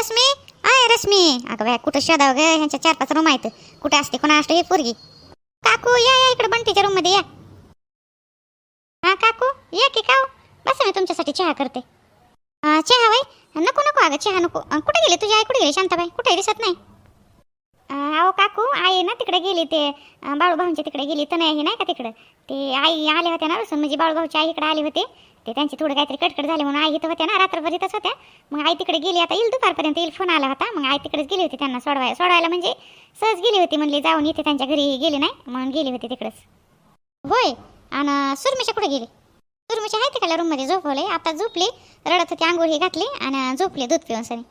Rashmi? I Rashmi. अगं bye कुठं शोधावं ग? ह्यांच्या चार पाच रूम आहेत. कुठे असते कोणा असते ही पोरगी. काकू या या इकडे बंटीच्या रूममध्ये या. हा काकू या की काव बस मी तुमच्यासाठी चहा करते. चहा वय नको नको अगं चहा नको. कुठे गेली तुझी आई? कुठे गेली शांताबाई? कुठे दिसत नाही? अहो काकू आई ना तिकडे गेली ते बाळूभाऊंच्या तिकडे गेली तर नाही नाही का तिकडं? ते आई आल्या होत्या ना रसून म्हणजे बाळूभाऊची आई इकडे आली होती. ते त्यांची थोडं काहीतरी कटकट झाली म्हणून आई इथं होत्या ना रात्रभर इथंच होत्या. मग आई तिकडे गेली आता येईल दुपारपर्यंत येईल फोन आला होता. मग आई तिकडेच गेली होती त्यांना सोडवाय सोडवायला म्हणजे सहज गेली होती म्हणली जाऊन इथे त्यांच्या घरी गेली नाही. म्हणून गेली होती तिकडेच. होय आणि सुरमीच्या कुठे गेली? सुरमीच्या आहे तिकडल्या रूममध्ये झोपवले आता झोपली रडत होती आंघोळ घातली आणि झोपली दूध पिऊन सनी.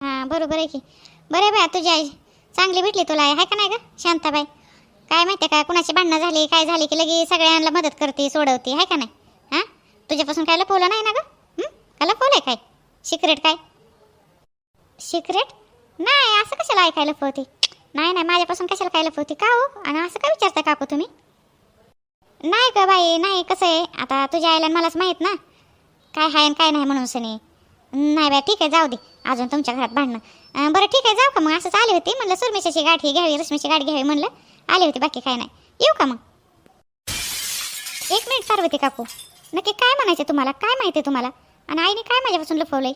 हां बरोबर आहे की. बरं आहे बाय तुझी आई चांगली भेटली तुला आहे का नाही ग? शांताबाई. काय माहिती का कुणाची भांडणं झाली काय झाली की लगे सगळ्यांना मदत करते सोडवते आहे का नाही? हां? तुझ्यापासून काय लपवलं नाही ना ग? हं? का आहे काय? सिक्रेट काय? सिक्रेट नाही असं कशाला ऐकायला लपवते? नाही नाही माझ्यापासून कशाला काय लपवते? का हो? आणि असं काय विचारता काकू तुम्ही? नाही का बाई नाही कसं आहे? आता तुझ्या आईला मलाच माहीत ना. काय आहे आणि काय नाही म्हणून सनी. नाही बाई ठीक आहे जाऊ दे. अजून तुमच्या घरात भांडणं. बरं ठीक आहे जाऊ का मग? असंच आली होती. म्हणलं सुरमेशाची गाठी घ्यावी रश्मीची गाठ घ्यावी म्हणलं. आली होती बाकी काय नाही. येऊ का मग? एक मिनिट पार्वती काकू. नक्की काय म्हणायचं तुम्हाला? काय माहिती आहे तुम्हाला? आणि आईने काय माझ्यापासून लपवलंय?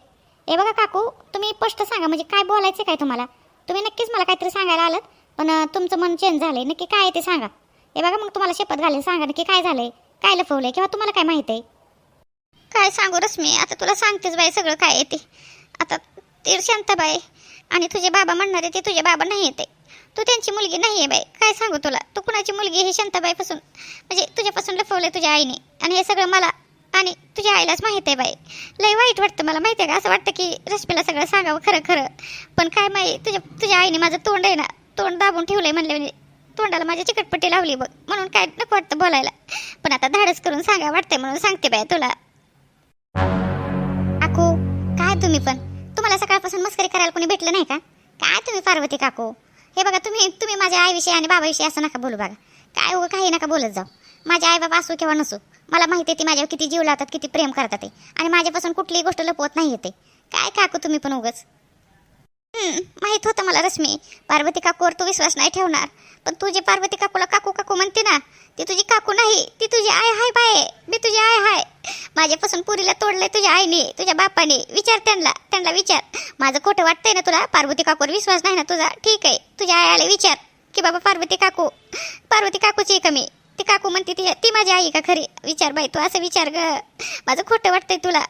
हे बघा काकू तुम्ही स्पष्ट सांगा म्हणजे काय बोलायचं काय तुम्हाला? तुम्ही नक्कीच मला काहीतरी सांगायला आलात पण तुमचं मन चेंज झालंय. नक्की काय आहे ते सांगा. हे बघा मग तुम्हाला शपथ घालेल सांगा नक्की काय झालंय काय लपवलंय किंवा तुम्हाला काय माहिती आहे? काय सांगू रश्मी? आता तुला सांगतेच बाई सगळं काय येते आता ते शांताबाई आणि तुझे बाबा म्हणणारे ते तुझे बाबा नाही येते. तू त्यांची मुलगी नाही आहे बाई. काय सांगू तुला? तू कुणाची मुलगी ही शांताबाईपासून म्हणजे तुझ्यापासून लपवलं तुझ्या आईने. आणि हे सगळं मला आणि तुझ्या आईलाच माहीत आहे बाई. लय वाईट वाटतं मला. माहिती आहे का? असं वाटतं की रश्मीला सगळं सांगावं खरं खरं. पण काय माहिती तुझ्या तुझ्या आईने माझं तोंड आहे ना तोंड दाबून ठेवलंय म्हणले म्हणजे तोंडाला माझी चिकटपट्टी लावली बघ. म्हणून काय नको वाटतं बोलायला. पण आता धाडस करून सांगा वाटतंय म्हणून सांगते बाई तुला. अको काय तुम्ही पण? सकाळपासून मस्करी करायला कोणी भेटलं नाही का? काय तुम्ही पार्वती काकू? हे बघा तुम्ही तुम्ही माझ्या आईविषयी आणि बाबाविषयी असं नका बोलू बघा. काय हो काही नका बोलत जाऊ. माझे आई बाबा असू किंवा नसू मला माहिती आहे ती माझ्यावर किती जीव लावतात किती प्रेम करतात ते. आणि माझ्यापासून कुठलीही गोष्ट लपवत नाही येते. काय काकू तुम्ही पण उगच? माहीत माहीत होतं मला रश्मी. पार्वती काकूवर तू विश्वास नाही ठेवणार. पण तुझी पार्वती काकूला काकू काकू म्हणते ना ती तुझी काकू नाही ती तुझी आय हाय बाय. मी तुझी आय हाय. माझ्यापासून पुरीला तोडलंय तुझ्या आईने तुझ्या बापाने. विचार त्यांना. त्यांना विचार. माझं खोटं वाटतंय ना तुला? पार्वती काकूवर विश्वास नाही ना तुझा? ठीक आहे. तुझ्या आईला विचार. की बाबा पार्वती काकू पार्वती काकूची आहे का मी? ती काकू म्हणते ती ती माझी आई का खरी? विचार बाई तू असं विचार ग. माझं खोटं वाटतंय तुला.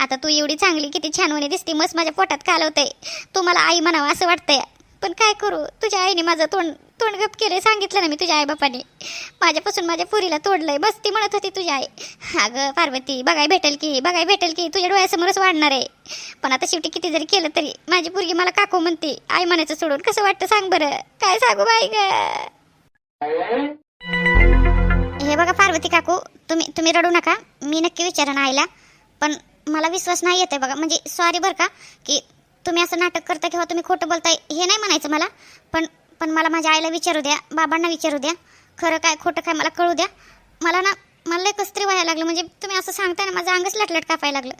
आता तू एवढी चांगली किती छान होणे दिसते मस्त माझ्या पोटात कालवतंय तू मला आई म्हणावं असं वाटतंय. पण काय करू? तुझ्या आईने माझं तोंड तोंड गप केलंय सांगितलं ना मी तुझ्या आईबापाने. माझ्यापासून माझ्या पुरीला तोडलंय बस ती म्हणत होती तुझी आई. अगं पार्वती बघाय भेटेल की बघाय भेटेल की तुझ्या डोळ्यासमोरच वाढणार आहे. पण आता शेवटी किती जरी केलं तरी माझी पुरगी मला काकू म्हणते आई म्हणायचं सोडून कसं वाटतं सांग बरं. काय सांगू बाई ग? हे बघा पार्वती काकू तुम्ही तुम्ही रडू नका. मी नक्की विचारा आईला. पण मला विश्वास नाही येत आहे बघा. म्हणजे सॉरी बरं का की तुम्ही असं नाटक करता किंवा तुम्ही खोटं बोलताय हे नाही म्हणायचं मला. पण पण मला माझ्या आईला विचारू द्या बाबांना विचारू द्या. खरं काय खोटं काय मला कळू द्या. मला ना मला लय कसतरी व्हायला लागलं. म्हणजे तुम्ही असं सांगताय ना माझं अंगच लटलट कापायला लागलं.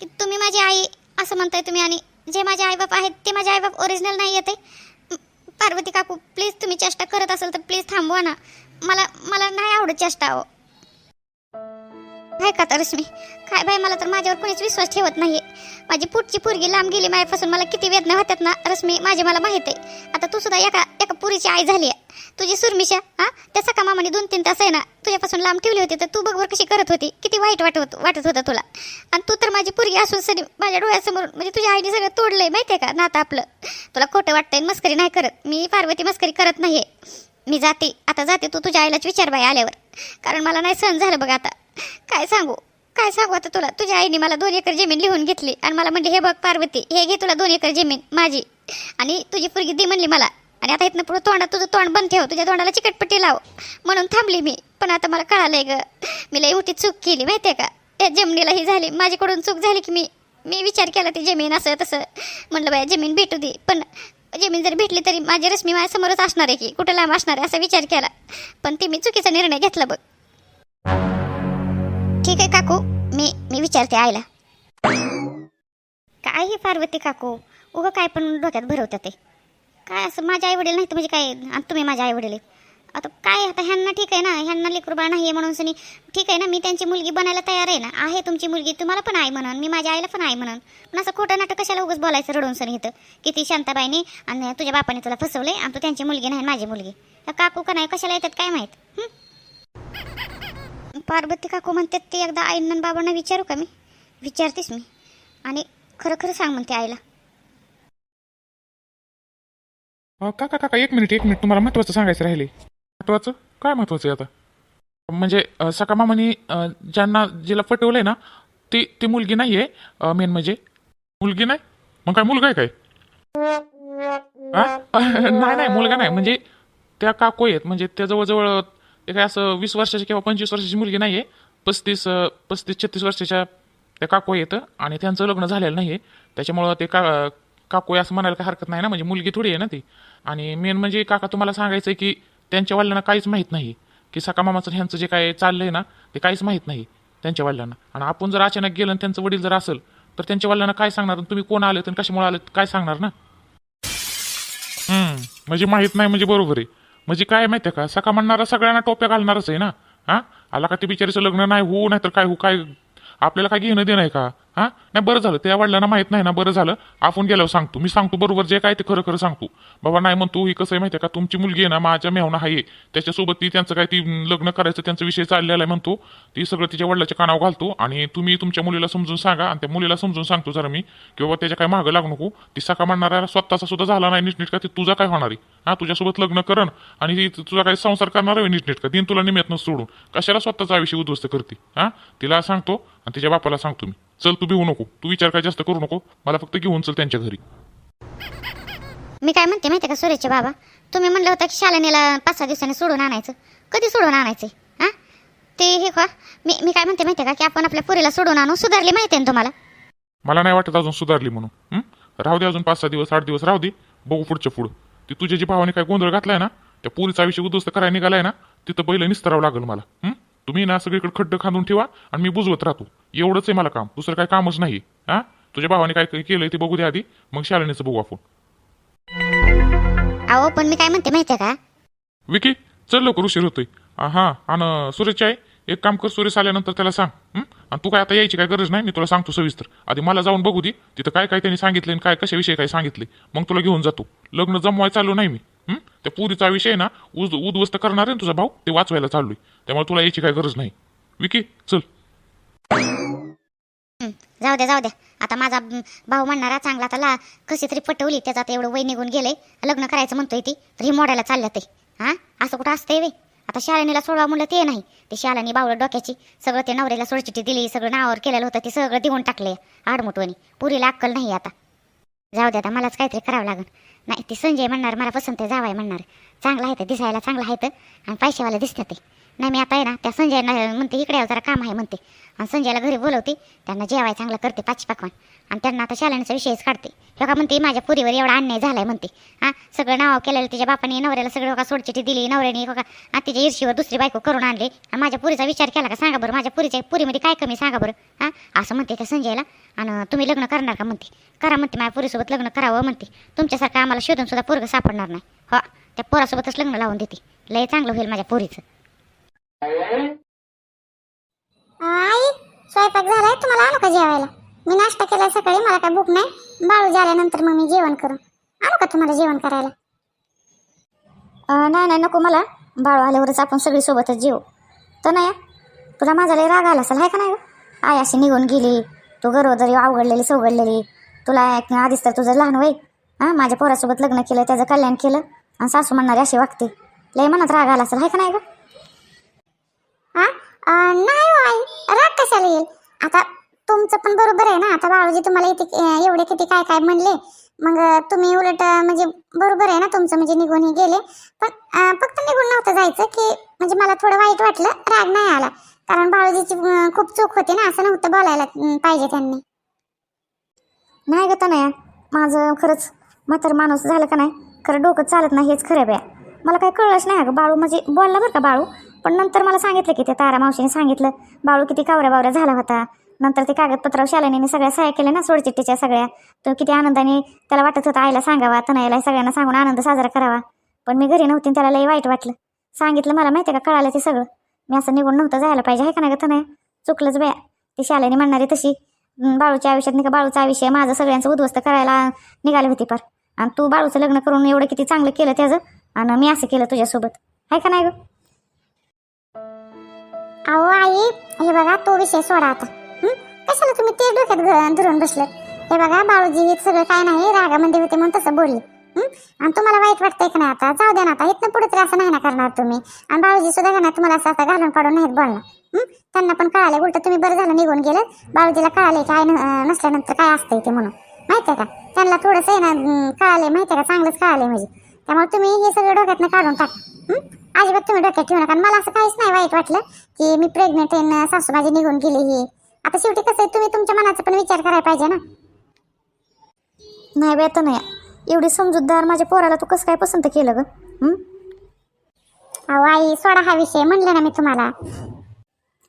की तुम्ही माझी आई असं म्हणताय तुम्ही आणि जे माझे आईबाप आहेत ते माझे आईबाप ओरिजिनल नाही येते पार्वती काकू प्लीज तुम्ही चेष्टा करत असाल तर प्लीज थांबवा ना. मला मला नाही आवडत चेष्टा हो काय का तर रश्मी? काय बाई मला तर माझ्यावर कोणीच विश्वास ठेवत नाहीये. माझी पुढची पोरगी लांब गेली माझ्यापासून मला किती वेदना होत्यात ना. रश्मी माझी मला माहीत आहे. आता तू सुद्धा एका एका पुरीची आई झाली आहे. तुझी सुरमिशा हा? त्या सका मामाने दोन तीन तास आहे ना तुझ्यापासून लांब ठेवली होती तर तू बघवर कशी करत होती? किती वाईट वाटत वाटत होतं तुला. आणि तू तर माझी पोरगी असून सरी माझ्या डोळ्यासमोर म्हणजे तुझ्या आईने सगळं तोडलंय माहितीये का? नातं आपलं. तुला खोटं वाटतंय आणि मस्करी नाही करत. मी पार्वती मस्करी करत नाहीये. मी जाते. आता जाते. तू तुझ्या आईलाच विचार बाई आल्यावर. कारण मला नाही सहन झालं बघ आता. काय सांगू? काय सांगू आता तुला? तुझ्या आईने मला दोन एकर जमीन लिहून घेतली आणि मला म्हणले हे बघ पार्वती हे घे तुला दोन एकर जमीन माझी. आणि तुझी पुरगी दी म्हणली मला आणि आता इथनं पुढे तोंडात तुझं तोंड बंद ठेव तुझ्या तोंडाला चिकटपट्टी लाव. म्हणून थांबली मी. पण आता मला कळालंय ग मी लई मोठी चूक केली माहितीये का? या जमिनीला ही झाली. माझ्याकडून चूक झाली की मी मी विचार केला ती जमीन असं तसं. म्हणलं बाया जमीन भेटू दे. पण जमीन जर भेटली तरी माझी रश्मी माझ्यासमोरच असणार आहे की कुठं लांब असणार आहे असा विचार केला. पण ती मी चुकीचा निर्णय घेतला बघ. ठीक आहे काकू. मी मी विचारते आईला. काय हे पार्वती काकू? उगं काय पण डोक्यात भरवतात ते. काय असं माझे आई वडील नाही तर म्हणजे काय? आणि तुम्ही माझ्या आई वडील आता काय आता ह्यांना ठीक आहे ना? ह्यांना लेकरबा नाही आहे म्हणून सनी. ठीक आहे ना? मी त्यांची मुलगी बनायला तयार आहे ना? आहे तुमची मुलगी? तुम्हाला पण आई म्हणून. मी माझ्या आईला पण आई म्हणून. पण असं खोटं नाटक कशाला उगाच बोलायचं रडून सनी इथं? किती शांताबाईने आणि तुझ्या बापाने तुला फसवले आणि तू त्यांची मुलगी नाही माझी मुलगी. काकू का नाही? कशाला येतात? काय माहीत? पार्वती काकू म्हणतात ते एकदा आईंना बाबांना विचारू का मी? विचारतेस मी. आणि खरं खरं सांग म्हणते आईला. अ, काका काका एक मिनिट एक मिनिट. तुम्हाला महत्वाचं सांगायचं राहिले. महत्वाचं काय महत्वाचं आहे आता? म्हणजे अ, सका मामानी अ, ज्यांना जिला पटवलंय ना ती ती मुलगी नाही आहे मेन म्हणजे. मुलगी नाही? मग काय मुलगा आहे काय? आ? नाही नाही मुलगा नाही. म्हणजे त्या काकू आहेत. म्हणजे त्या जवळजवळ ते काय असं वीस वर्षाची किंवा पंचवीस वर्षाची मुलगी नाही आहे पस्तीस पस्तीस छत्तीस वर्षाच्या त्या काकू येतं आणि त्यांचं लग्न झालेलं नाही आहे त्याच्यामुळं ते का काकू आहे असं म्हणायला काही हरकत नाही ना म्हणजे मुलगी थोडी आहे ना ती आणि मेन म्हणजे काका तुम्हाला सांगायचं आहे की त्यांच्या वडिलांना काहीच माहीत नाही की सका मामाचं ह्यांचं जे काय चाललंय ना ते काहीच माहीत नाही त्यांच्या वडिलांना आणि आपण जर अचानक गेलं आणि त्यांचं वडील जर असेल तर त्यांच्या वडिलांना काय सांगणार तुम्ही कोण आले तर कशामुळे आले काय सांगणार ना हम्म म्हणजे माहीत नाही म्हणजे बरोबर आहे म्हणजे काय माहिती का? सका म्हणणारा सगळ्यांना टोप्या घालणारच आहे ना? हा? आला का ते बिचारीचं लग्न? नाही होऊ नाही तर काय हो काय? आपल्याला काय घेणं देणं आहे का? हा? नाही बरं झालं. त्या वडिलांना माहीत नाही ना बरं झालं. आपण गेल्यावर सांगतो. मी सांगतो बरोबर जे काय ते खरं खरं सांगतो. बाबा नाही म्हणतो ही कसं आहे माहिती आहे का? तुमची मुलगी आहे ना माझ्या मेहना आहे. त्याच्यासोबत ती त्यांचं काय ती लग्न करायचं त्यांचा विषय चाललेला आहे म्हणतो. ती सगळं तिच्या वडिलाच्या कानावर घालतो. आणि तुम्ही तुमच्या मुलीला समजून सांगा. आणि त्या मुलीला समजून सांगतो जरा मी की बाबा त्याच्या काय मागं लागू नको. ती सका म्हणणारा स्वतःचा सुद्धा झाला नाही नीटनेटका. ती तुझा काय होणार आहे? हा तुझ्यासोबत लग्न करण. आणि ती तुझा काय संसार करणार आहे नीटनेटका? दिन तुला निमित्त सोडून. कशाला स्वतःचा आयुष्य उद्ध्वस्त करते? हा? तिला सांगतो आणि तिच्या बापाला सांगतो मी. चल तू भिवू नको. तू विचार काय जास्त करू नको. मला फक्त घेऊन चल त्यांच्या घरी. मी काय म्हणते माहिती का सुरेशचे बाबा? तुम्ही म्हणलं होतं की शालिनीला पाच सहा दिवसांनी सोडून आणायचं. कधी सोडून आणायचं हां? ते हे का मी मी काय म्हणते माहिती का? की आपण आपल्या पुरीला सोडून आणू सुधारली माहिती आहे ना तुम्हाला? मला नाही वाटत अजून सुधारली म्हणून. हं? राहू दे अजून पाच सहा दिवस आठ दिवस राहू दे. बघू पुढच्या पुढं. ती तुझ्या जी भावाने काय गोंधळ घातलाय ना त्या पुरीचा आयुष्य उद्ध्वस्त करायला निघालाय ना तिथं पहिलं निस्तरावं लागेल मला. हं? तुम्ही ना सगळीकडे खड्ड खांदून ठेवा आणि मी बुजवत राहतो. एवढंच आहे मला काम. दुसरं काय कामच नाही. हा? तुझ्या भावाने काय केलंय ते बघू दे आधी. मग शालिनीचं बघू आपण. अहो पण मी काय म्हणते माहिती आहे का? विकी चल लवकर उशीर होतोय. हा आणि सुरेश आहे. एक काम कर सुरेश आल्यानंतर त्याला सांग. हं? आणि तू काय आता यायची काय गरज नाही? मी तुला सांगतो सविस्तर. आधी मला जाऊन बघू दे. तिथं काय काय त्यांनी सांगितले आणि काय कशाविषयी काय सांगितले. मग तुला घेऊन जातो. लग्न जमवाय चालू नाही मी. हं? त्या पुरीचा विषय ना उद उद्ध्वस्त करणार आहे ना तुझा भाऊ? ते वाचवायला चाललोय. त्यामुळे तुला यायची काय गरज नाही. विकी चल. जाऊ द्या जाऊ द्या आता माझा म, भाऊ म्हणणारा चांगला त्याला कशी तरी पटवली. त्याचं आता एवढं वय निघून गेलंय. लग्न करायचं म्हणतोय ती तर ही मोडायला चालल्या ते. हा? असं कुठं असतंय वे आता शाळेनीला सोडवा म्हणलं ते नाही. ते शाळेने बावलं डोक्याची सगळं ते नवऱ्याला सोडचिठी दिली सगळं नावावर केलेलं होतं ते सगळं देऊन टाकले. आडमुटवणी. पुरीला अक्कल नाही आता. जाऊ द्या आता मलाच काहीतरी करावं लागेल नाही ती संजय म्हणणार मला पसंत आहे जावाय म्हणणार. चांगला आहे तर दिसायला चांगला आहे तर आणि पैशावाला दिसतात ते. नाही मी आता आहे ना त्या संजयला म्हणते इकडे यावं जरा काम आहे म्हणते. आणि संजयला घरी बोलवते त्यांना जेवाय चांगलं करते पाच पकवान. आणि त्यांना आता शाळेचा विषयच काढते. हे का म्हणते माझ्या पुरीवर एवढा अन्याय झालाय म्हणते. हां सगळं नाव केलेलं तिच्या बापाने नवऱ्याला सगळं का सोडचिठी दिली नवऱ्याने हो का तिच्या ईर्षीवर दुसरी बायको करून आणली. आणि माझ्या पुरीचा विचार केला का सांगा बरं माझ्या पुरीच्या पुरीमध्ये काय कमी सांगा बरं. हां असं म्हणते त्या संजयला. आणि तुम्ही लग्न करणार का म्हणते. करा म्हणते माझ्या पुरीसोबत लग्न करावं म्हणते. तुमच्यासारखं आम्हाला शोधून सुद्धा पोरगं सापडणार नाही. हो त्या पोरासोबतच लग्न लावून देते. लय चांगलं होईल माझ्या पोरीचं. आई स्वयंपाक झालाय? तुम्हाला आलो का जेवायला? मी नाश्ता केलाय सकाळी मला काय भूक नाही. बाळू झाल्यानंतर मग मी जेवण करू आलो का तुम्हाला जेवण करायला? नाही नाही नको मला. बाळू आल्यावरच आपण सगळी सोबतच जेवू तर नाही तुला माझा लय राग आला असेल आहे का नाही गं? आई अशी निघून गेली. तू गरोदरी अवघडलेली सवघडलेली. तुला आधीच तर तुझं लहान वय. हां माझ्या पोरासोबत लग्न केलं त्याचं कल्याण केलं. आणि सासू म्हणणारी अशी वागते. लय मनात राग आला असेल आहे का नाही गं? नाही हो आई राग कशाला येईल? आता तुमचं पण बरोबर आहे ना. आता बाळूजी तुम्हाला इथे एवढे किती काय काय म्हणले. मग तुम्ही उलट म्हणजे बरोबर आहे ना तुमचं म्हणजे निघून हे गेले. पण फक्त निघून नव्हतं जायचं की म्हणजे मला थोडं वाईट वाटलं राग नाही आला. कारण बाळूजीची खूप चूक होती ना असं नव्हतं बोलायला पाहिजे त्यांनी. नाही ग नाही माझं खरंच म्हातार माणूस झालं का नाही खरं डोकं चालत नाही हेच खरं बया. मला काही कळलंच नाही अगं बाळू म्हणजे बोलला बरं का बाळू? पण नंतर मला सांगितलं की ते तारा मावशीने सांगितलं बाळू किती कावऱ्या बावऱ्या झाला होता. नंतर ते कागदपत्रावर शालिनीने सगळ्या सह्या केल्या ना सोडचिट्टीच्या सगळ्या. तो किती आनंदाने त्याला वाटत होतं आईला सांगावा तनयाला सगळ्यांना सांगून आनंद साजरा करावा. पण मी घरी नव्हती आणि त्याला लई वाईट वाटलं. सांगितलं मला माहिती आहे का कळालं ते सगळं. मी असं निघून नव्हतं जायला पाहिजे आहे का नाही तनया चुकलंच बया. ती शालेने म्हणणारी तशी बाळूच्या आयुष्यात नाही का बाळूचा आयुष्य माझं सगळ्यांचं उद्ध्वस्त करायला निघाली होती पर. आणि तू बाळूचं लग्न करून एवढं किती चांगलं केलं त्याचं आणि मी असं केलं तुझ्यासोबत. आहे का नाही गं? अहो आई हे बघा तो विषय सोडा आता. कशाला तुम्ही ते डोक्यात धरून बसलं हे बघा बाळूजी हे सगळं काय नाही रागामध्ये होते म्हणून तसं बोलले. आणि तुम्हाला वाईट वाटतंय का नाही आता? जाऊ द्या ना आता इथनं पुढे तरी असं नाही ना करणार तुम्ही. आणि बाळूजी सुद्धा का तुम्हाला असं आता घालून पाडून नाहीत बोलणार. त्यांना पण कळालं उलट तुम्ही बरं झालं निघून गेलं. बाळूजीला कळाले की आई न- नसल्यानंतर काय असतंय ते म्हणून. माहितीये का? त्यांना थोडंसं आहे ना अं, कळालंय माहितीये का? चांगलंच कळालंय म्हणजे. त्यामुळे तुम्ही हे सगळं डोक्यातनं काढून टाका. अजिबात तुम्ही डोक्यात ठेवू नका. मला असं काहीच नाही वाईट वाटलं की मी प्रेग्नेंट आहे ना सासू माझी निघून गेली ही आता शेवटी कसं आहे तुम्ही तुमच्या मनाचा पण विचार करायला पाहिजे ना. नाही बेत नाही. एवढी समजूतदार माझ्या पोराला तू कसं काय पसंत केलं ग? अहो आई सोडा हा विषय. म्हणलं ना मी तुम्हाला.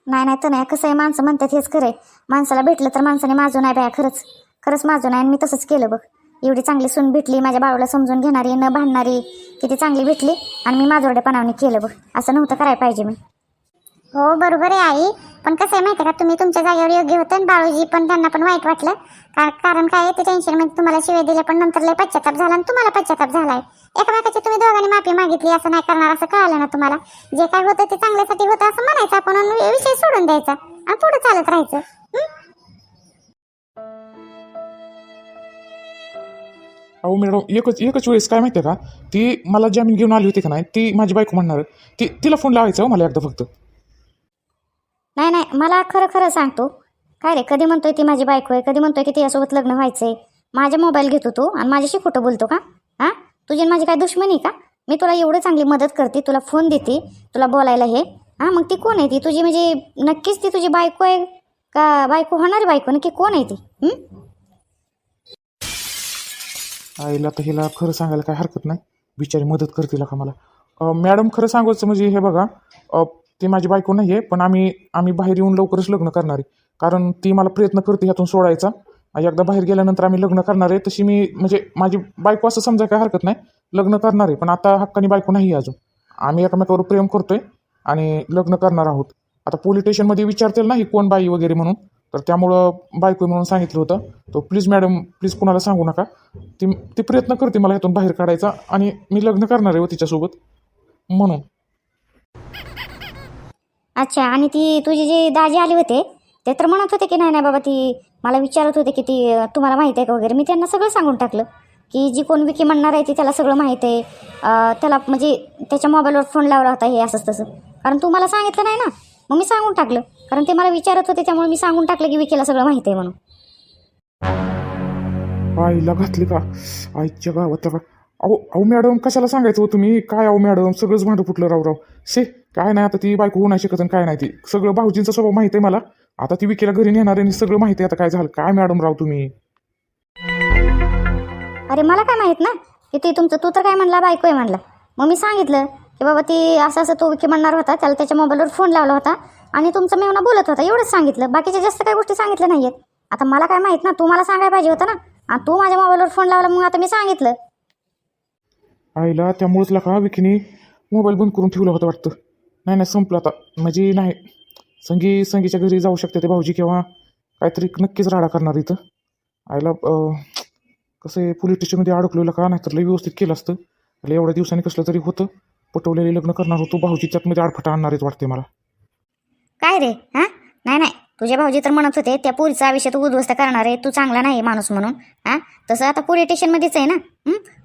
नाही नाही तर नाही. कसं आहे माणसं म्हणतात हेच खरंय माणसाला भेटलं तर माणसाने माझं नाही बाया खरंच. खरंच माझं नाही आणि मी तसंच केलं बघ. एवढी चांगली सून भेटली माझ्या बाळूला समजून घेणारी न भांडणारी किती चांगली भेटली. आणि मी माझोरडेपणाने केलं बघ. असं नव्हतं करायला पाहिजे मी हो बरोबर आहे आई. पण कसं आहे माहिती आहे का? तुम्ही तुमच्या जागेवर योग्य होतं आणि बाळूजी पण त्यांना पण वाईट वाटलं. का- कारण काय आहे, ते टेन्शनमध्ये तुम्हाला शिवाय दिल्या पण नंतर लय पश्चाताप झाला आणि तुम्हाला पश्चाताप झालाय. एकमेकाची तुम्ही दोघांनी माफी मागितली असं नाही करणार असं कळालं ना तुम्हाला? जे काय होतं ते चांगल्यासाठी होतं असं म्हणायचं आपण विषय सोडून द्यायचा. आणि पुढे चालत राहायचं. अहो मॅडम एकच एकच वेळेस काय माहिती आहे का? ती मला जामीन घेऊन आली होती का नाही ती माझी बायको म्हणणार. ती तिला फोन लावायचा हो मला एकदा फक्त. नाही नाही मला खरं खरं सांगतो. काय रे कधी म्हणतोय ती माझी बायको आहे? कधी म्हणतोय की तिच्यासोबत लग्न व्हायचंय? माझ्या मोबाईल घेतो तू आणि माझ्याशी खोटं बोलतो का? हां? तुझी आणि माझी काय दुश्मनी का? मी तुला एवढं चांगली मदत करते तुला फोन देते तुला बोलायला हे. हां मग ती कोण आहे ती? तुझी म्हणजे नक्कीच ती तुझी बायको आहे का? बायको होणारी बायको नक्की कोण आहे ती? आईला तर हिला खरं सांगायला काय हरकत नाही. बिचारी मदत करतील का मला. अं, मॅडम खरं सांगायचं म्हणजे हे बघा अं, ती माझी बायको नाही आहे पण आम्ही आम्ही बाहेर येऊन लवकरच लग्न करणार आहे. कारण ती मला प्रयत्न करते ह्यातून सोडायचा. आणि एकदा बाहेर गेल्यानंतर आम्ही लग्न करणार आहे तशी मी म्हणजे माझी बायको असं समजा काय हरकत नाही. लग्न करणार आहे पण आता हक्कानी बायको नाही आहे अजून. आम्ही एकमेकावर प्रेम करतोय आणि लग्न करणार आहोत. आता पोलीस स्टेशनमध्ये विचारतील ना ही कोण बाई वगैरे म्हणून. तर त्यामुळं बायको म्हणून सांगितलं होतं. तो प्लीज मॅडम प्लीज कुणाला सांगू नका. ती ती प्रयत्न करते मला ह्यातून बाहेर काढायचा आणि मी लग्न करणार आहे हो तिच्यासोबत. म्हणून. अच्छा आणि ती तुझी जी दाजी आली होते ते तर म्हणत होते की नाही नाही बाबा ती मला विचारत होते की ती तुम्हाला माहिती आहे का वगैरे? मी त्यांना सगळं सांगून टाकलं की जी कोण विकी म्हणणार आहे ती त्याला सगळं माहीत आहे. त्याला म्हणजे त्याच्या मोबाईलवर फोन लावला होता हे असंच तसं. कारण तू मला सांगितलं नाही ना. मग मी सांगून टाकलं. कारण ते मला विचारत होते त्यामुळे मी सांगून टाकलं की विकीला सगळं माहिती आहे म्हणून. आईला घातली का? आईच्या गावात का अहो अहो मॅडम कशाला सांगायचं हो तुम्ही? काय अहो मॅडम? सगळंच भांडं फुटलं राव राव. शे काय नाही आता ती बायको होऊ नाही शकत आणि काय नाही ती. सगळं भाऊजींचा स्वभाव माहिती आहे मला. आता ती विकीला घरी नेणार आहे आणि सगळं माहिती आहे आता काय झालं. काय मॅडम राव तुम्ही? अरे मला काय माहीत ना? की ती तुमचं तू तर काय म्हणला बायको आहे म्हणला. मग मी सांगितलं की बाबा ती असं असं तो विकी म्हणणार होता. त्याला त्याच्या मोबाईलवर फोन लावला होता. आणि तुमचं मेवना बोलत होता एवढंच सांगितलं. बाकीच्या जास्त काही गोष्टी सांगितल्या नाही आहेत आता मला काय माहीत ना तू मला सांगायला पाहिजे होतं ना. आणि तू माझ्या मोबाईलवर फोन लावला मग आता मी सांगितलं. आईला त्यामुळेच लका विकीने मोबाईल बंद करून ठेवला होता वाटतं. नाही नाही संपलं आता. म्हणजे नाही संगी संगीच्या घरी जाऊ शकते ते भाऊजी किंवा काहीतरी नक्कीच राडा करणार इथं. आईला कसं आहे पोलीस स्टेशनमध्ये अडकलेलं का नाही तर लई व्यवस्थित केलं असतं. एवढ्या दिवसांनी कसलं तरी होतं. पटवलेले लग्न करणार होतो भाऊजी त्यातमध्ये आडफटा आणणार आहेत वाटते मला. काय रे हां? नाही नाही. तुझे भाऊजी तर म्हणत होते त्या पुरीचा आयुष्य तू उद्ध्वस्त करणार आहे तू चांगला नाही माणूस म्हणून हां? तसं आता पोलीस स्टेशनमध्येच आहे ना?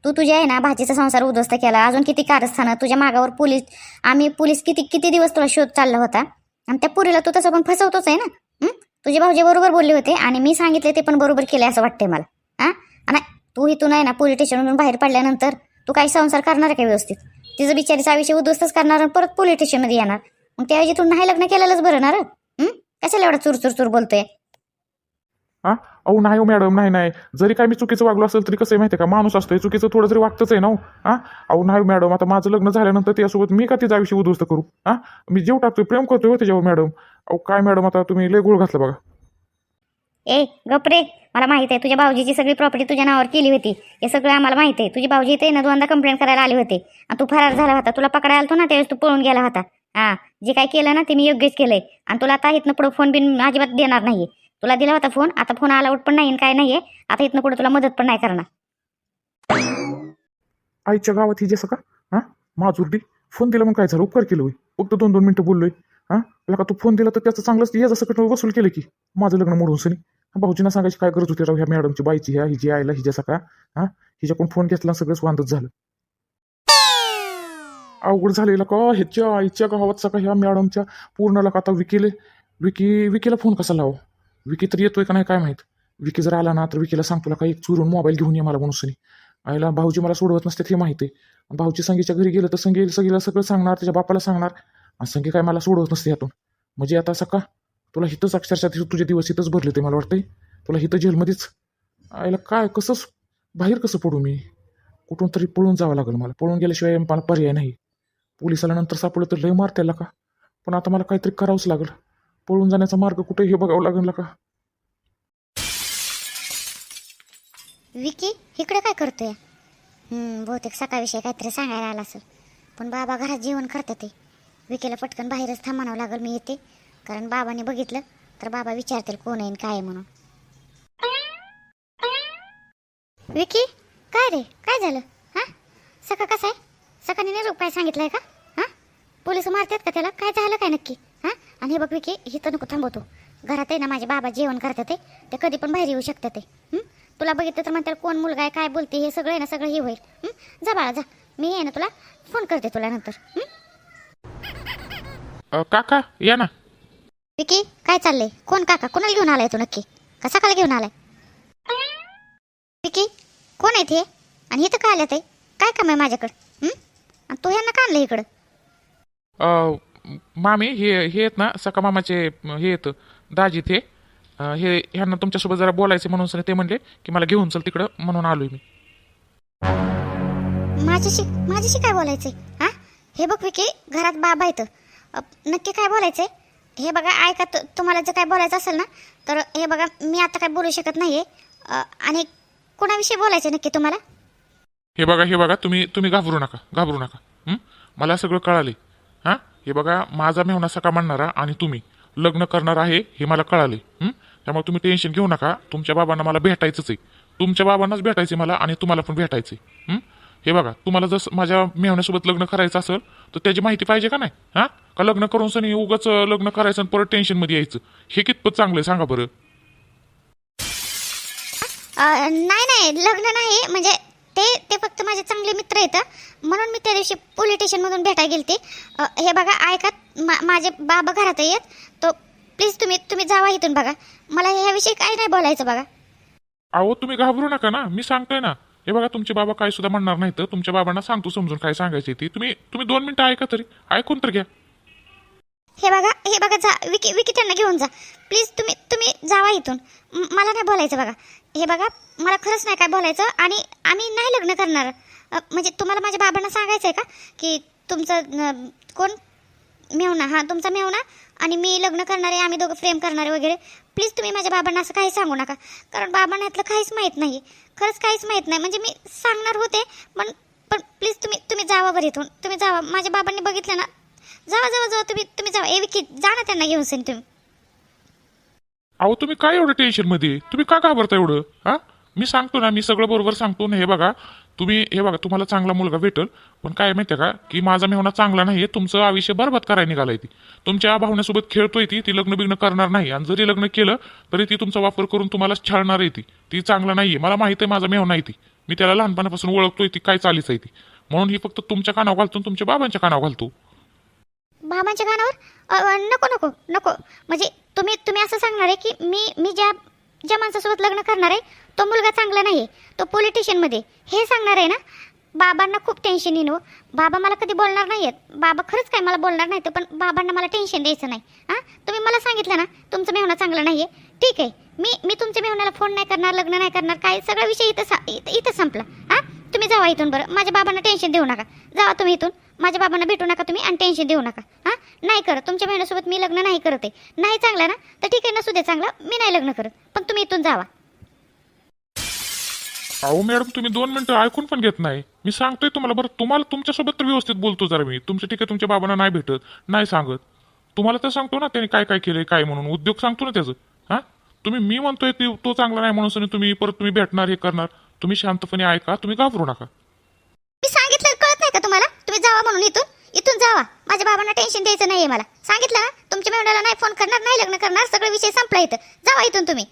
तू तुझ्या आहे ना भाजीचा संसार उद्ध्वस्त केला अजून किती कारस्थानं तुझ्या मागावर पोलीस आम्ही पोलीस किती किती दिवस तुला शोध चालला होता? आणि त्या पुरीला तू तसं पण फसवतोच आहे ना? तुझे भाऊजी बरोबर बोलले होते आणि मी सांगितले ते पण बरोबर केले असं वाटते मला हां? आणि तू इथून आहे ना पोलीस स्टेशनमधून बाहेर पडल्यानंतर तू काही संसार करणार आहे का व्यवस्थित? तिचं बिचारीचा आयुष्य उद्ध्वस्तच करणार परत पोलीस स्टेशनमध्ये येणार. मग त्याऐवजी तू नाही लग्न केलेलंच बरं ना रे? हं? कशाला एवढा चूर चूर चूर बोलतोय? हां? अहो नाही हो मॅडम नाही नाही. जरी काय मी चुकीचं वागलो असेल तरी कसं आहे माहिती आहे का? माणूस असतोय चुकीचं थोडं तरी वागतच आहे ना हो. हां? अहो नाही मॅडम आता माझं लग्न झाल्यानंतर त्यासोबत मी का तिचं आयुष्य उद्ध्वस्त करू? हां? मी जीव टाकतोय प्रेम करतोय हो त्याच्यावर मॅडम. अहो काय मॅडम आता तुम्ही लय गोळ घातलं बघा. ए गपरे मला माहीत आहे तुझ्या भाऊजीची सगळी प्रॉपर्टी तुझ्या नावावर केली होती. हे सगळं आम्हाला माहीत आहे. तुझी भाऊजी इथे ना दोनदा कंप्लेंट करायला आले होते. आणि तू फरार झाला होता. तुला पकडायला आलतो ना त्यावेळेस तू पळून गेला होता. हा जे काय केलं ना ते मी योग्यच केलंय. आणि तुला आता इथनं पुढं फोन बिन अजिबात देणार नाहीये. तुला दिला होता फोन आता फोन अलाउड पण नाही आणि काय नाहीये. आता इथनं पुढे तुला मदत पण नाही करणार. आईच्या गावात ही जे का हा माजुर्डी फोन दिला मग काय झालं? उपकार केलं होय? फक्त दोन दोन मिनटं बोललोय. हां का तू फोन दिला तर त्याचं चांगलंच जसं सकट वसूल केलं की माझं लग्न मोडून सनी. भाऊजींना सांगायची काय गरज होती राव ह्या मॅडमची बाईची ह्या हिची आईला हिच्या सका हां हिच्याकडून फोन घेतला सगळंच वांदच झालं. अवघड झालेला का? ह्याच्या आईच्या गावात सका ह्या मॅडमच्या पूर्णला का आता विकीले विकी विकीला फोन कसा लाव? विकी तर येतोय का नाही काय माहीत? विकी जर आला ना तर विकीला सांग तुला एक चुरून मोबाईल घेऊन ये मला म्हणून आईला भाऊजी मला सोडवत नसते हे माहिती आहे. भाऊची संगीच्या घरी गेलं तर संगी सगळीला सगळं सांगणार त्याच्या बापाला सांगणार. आणि संगी काय मला सोडवत नसते यातून. म्हणजे आता सका तुला हिथंच अक्षरशः तुझे दिवस इथंच भरले ते मला वाटतंय. तुला हिथं जेलमध्येच. आईला काय कसं बाहेर कसं पडू मी? कुठून तरी पळून जावं लागेल मला. पळून गेल्याशिवाय मला पर्याय नाही. पोलिसाला नंतर सापडलं तर लय मारतेला का? पण आता मला काहीतरी करावंच लागेल. पळून जाण्याचा मार्ग कुठे हे बघावं लागेल का? विकी इकडे काय करतोय? हम्म, बहुतेक सकाळविषयी काहीतरी सांगायला आला असेल. पण बाबा घरात जेवण करतात ते. विकीला पटकन बाहेरच थांबावं लागेल मी येते. कारण बाबाने बघितलं तर बाबा विचारतील कोण आहे आणि काय आहे म्हणून. विकी काय रे? काय झालं? हा? सका कसं आहे? सकाळी निरोप काय सांगितलंय का? हा? पोलीस मारतात का त्याला? काय झालं काय नक्की? हा? आणि हे बघ विकी इथं नको थांबवतो. घरात आहे ना माझे बाबा जेवण करतात ते. ते कधी पण बाहेर येऊ शकतात ते. हं? तुला बघितलं तर म्हणतात कोण मुलगा आहे काय बोलते हे सगळं आहे ना सगळं हे होईल. हं? जा बाळा जा. मी आहे ना तुला फोन करते तुला नंतर. हं? अ, काका या ना. विकी काय चाललंय? कोण काका? कोणाला घेऊन आलाय तू नक्की? कसा काल घेऊन आलाय? विकी कोण आहे ते? आणि इथं काय आलं ते? काय काम आहे माझ्याकडं? हं? आणि तू ह्यांना का आणलं इकडं. अ, मामी हे हे आहेत ना सका मामाचे हे येतं दाजी ते. अ, हे ह्यांना तुमच्यासोबत जरा बोलायचं म्हणून सर ते म्हणले की मला घेऊन चल तिकडं म्हणून आलोय मी. माझ्याशी माझ्याशी काय बोलायचंय? हा हे बघ विकी घरात बाबा येतं अ, नक्की काय बोलायचंय? हे बघा ऐका तु- तुम्हाला जर काय बोलायचं असेल ना तर हे बघा मी आता काय बोलू शकत नाहीये. अ, आणि कोणाविषयी बोलायचं नक्की तुम्हाला? हे बघा हे बघा तुम्ही तुम्ही घाबरू नका घाबरू नका. मला सगळं कळाले हां? हे बघा माझा मेहना सका म्हणणारा आणि तुम्ही. लग्न करणार आहे हे मला कळाले त्यामुळे तुम्ही टेन्शन घेऊ नका. तुमच्या बाबांना मला भेटायचंच आहे. तुमच्या बाबांनाच भेटायचं मला आणि तुम्हाला पण भेटायचं आहे हे बघा तुम्हाला जसं माझ्या मेहण्यासोबत लग्न करायचं असेल तर त्याची माहिती पाहिजे का नाही? हां? का लग्न करून सनी उगाच लग्न करायचं आणि परत टेन्शनमध्ये यायचं? हे कितपत चांगलं आहे सांगा बरं. नाही नाही लग्न नाही. म्हणजे ते ते फक्त माझे चांगले मित्र आहेत म्हणून मी त्या दिवशी पोलीस स्टेशनमधून भेटायला गेलते. हे बघा ऐका मा- माझे बाबा घरात येत तो प्लीज तुम्ही तुम्ही जावा इथून बघा. मला ह्याविषयी काही नाही बोलायचं बघा. अहो तुम्ही घाबरू नका ना. मी सांगतोय ना. हे बघा तुमचे बाबा काय सुद्धा म्हणणार नाही तर तुमच्या बाबांना सांगतो समजून काय सांगायचे ती. तुम्ही तुम्ही दोन मिनिटं ऐका तरी. ऐकून तर घ्या. हे बघा हे बघा जा विकी विकी त्यांना घेऊन जा. प्लीज तुम्ही तुम्ही जावा इथून. मला नाही बोलायचं बघा. हे बघा मला खरंच नाही काय बोलायचं आणि आम्ही नाही लग्न करणार. म्हणजे तुम्हाला माझ्या बाबांना सांगायचं आहे का? की तुमचं कोण? मेवना हां तुमचा मेवना आणि मी लग्न करणारे आम्ही दोघं फ्रेम करणारे वगैरे. प्लीज तुम्ही माझ्या बाबांना असं काही सांगू नका. कारण बाबांना यातलं काहीच माहीत नाही खरंच काहीच माहीत नाही. म्हणजे मी सांगणार होते पण पण प्लीज तुम्ही तुम्ही जावा बरं इथून. तुम्ही जावा. माझ्या बाबांनी बघितलं ना जावा जावा जावा तुम्ही तुम्ही जावा. ए विकी जा ना त्यांना घेऊन सेन तुम्ही. अहो तुम्ही काय एवढं टेन्शनमध्ये तुम्ही का घाबरता एवढं? हा? मी सांगतो ना मी सगळं बरोबर सांगतो ना. हे बघा तुम्ही हे बघा तुम्हाला चांगला मुलगा भेटल पण काय माहितीये का? की माझा मेहना चांगला नाही तुमचं आयुष्य बरबाद करायला निघालाय ती. तुमच्या भावनेसोबत खेळतोय ती ती लग्न बिग्न करणार नाही. आणि जरी लग्न केलं तरी ती तुमचा वापर करून तुम्हाला छळणार आहे ती. ती चांगला आहे मला माहिती आहे माझा मेहना आहे ती. मी त्याला लहानपणापासून ओळखतोय ती काय चालीच आहे ती. म्हणून ही फक्त तुमच्या कानावर घालतो तुमच्या बाबांच्या कानावर घालतो. बाबांच्या कानावर? नको नको नको. म्हणजे तुम्ही तुम्ही असं सांगणार आहे की मी मी ज्या ज्या माणसासोबत लग्न करणार आहे तो मुलगा चांगला नाही आहे तो पॉलिटिशियनमध्ये हे सांगणार आहे ना? बाबांना खूप टेन्शन येईन हो. बाबा मला कधी बोलणार नाही आहेत बाबा खरंच काय मला बोलणार नाही पण बाबांना मला टेन्शन द्यायचं नाही. हां? तुम्ही मला सांगितलं ना तुमचं मेहणं चांगलं नाही आहे ठीक आहे. मी मी तुमच्या मेहण्याला फोन नाही करणार लग्न नाही करणार काय? सगळा विषय इथं सा- इथं संपला. हां? तुम्ही जावा इथून बरं. माझ्या बाबांना टेन्शन देऊ नका. जावा तुम्ही इथून. माझ्या बाबांना भेटू नका तुम्ही आणि टेन्शन देऊ नका. हां? नाही करत. तुमच्या बहिणीसोबत मी लग्न नाही करत आहे. नाही चांगला ना? तर ठीक आहे नसू दे चांगला. मी नाही लग्न करत. पण तुम्ही इथून जावा. अहो मॅडम तुम्ही दोन मिनिटं ऐकून पण घेत नाही. मी सांगतोय तुम्हाला बरं तुम्हाला तुमच्यासोबत तर व्यवस्थित बोलतो जरा मी. तुमचं ठीक आहे तुमच्या बाबांना नाही भेटत नाही सांगत. तुम्हाला तर सांगतो ना त्याने काय काय केलंय काय म्हणून. उद्योग सांगतो ना त्याचं. हां? तुम्ही मी म्हणतोय की तो चांगला नाही म्हणून तुम्ही परत तुम्ही भेटणार हे करणार. तुम्ही शांतपणे ऐका तुम्ही घाबरू नका मी सांगितलं कळत नाही का तुम्हाला तुम्ही जावा म्हणून इथून. इथून जावा. माझ्या बाबांना टेन्शन द्यायचं नाहीये मला. सांगितलं ना? तुमच्या मेवण्याला नाही फोन करणार नाही लग्न करणार. सगळं विषय संपला इथं. जावा इथून तुम्ही.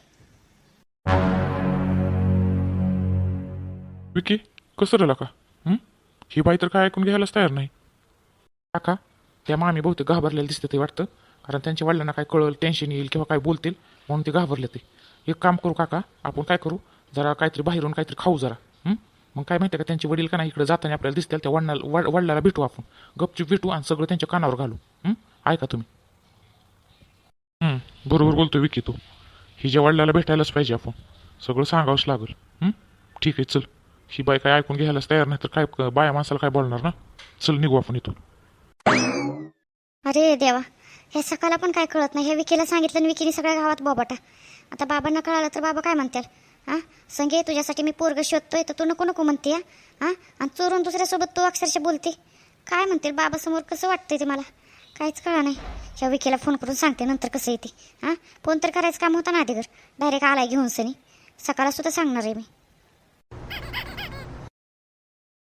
विकी कसं राहिला का? ही? बाई तर काय ऐकून घ्यायलाच तयार नाही. काका त्या मामी बहुतेक घाबरलेलं दिसतं ते वाटतं. कारण त्यांच्या वडिलांना काय कळलं टेन्शन येईल किंवा काय बोलतील म्हणून ते घाबरले ते. एक काम करू काका आपण काय करू? जरा काहीतरी बाहेरून काहीतरी खाऊ जरा. मग काय माहिती का त्यांचे वडील का नाही इकडे जाताना आपल्याला दिसतील त्या वडिला वड- वडिलाला भेटू आपण. गपचूप भेटू आणि सगळं त्यांच्या कानावर घालू. ऐका तुम्ही. बरोबर बोलतो विकी तू. हिच्या वडिलाला भेटायलाच पाहिजे आपण. सगळं सांगावंच लागेल. ठीक आहे चल. ही बाय काय ऐकून घ्यायलाच तयार नाही तर काय बाया माणसाला काय बोलणार ना? चल निघू आपण इथून. अरे देवा हे सकाळला पण काय कळत नाही. हे विकीला सांगितलं आणि विकीने सगळ्या गावात बोबाटा. आता बाबांना कळालं तर बाबा काय म्हणतील? हां? संगे तुझ्यासाठी मी पोरग शोधतोय तर तू नको नको म्हणते हां? आणि चोरून दुसऱ्यासोबत तू अक्षरशः बोलते. काय म्हणतील बाबासमोर? कसं वाटतंय ते मला? काहीच कळा नाही. ह्या विकीला फोन करून सांगते नंतर कसं येते हां? फोन तर करायचं काम होतं ना आधी घर डायरेक्ट आलाय घेऊन सनी. सकाळला सुद्धा सांगणार आहे मी.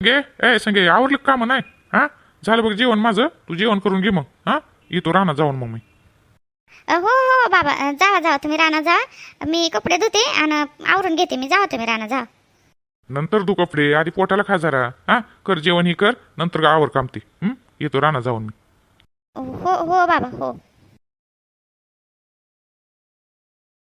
गे ए संगे आवडलं काम नाही? हा? झालं बघ जेवण माझं. तू जेवण करून घे मग हां? येतो राहणार जाऊन मग मी. हो हो बाबा. जावा जावा. तुम्ही राणा जा मी कपडे धुते आणि आवरून घेते. मी जावा तुम्ही राणा जा नंतर तू कपडे. आधी पोटाला खा जरा. हा? कर जेवण ही कर. नंतर आवर कामते? येतो राहणार जाऊन मी. हो हो बाबा हो.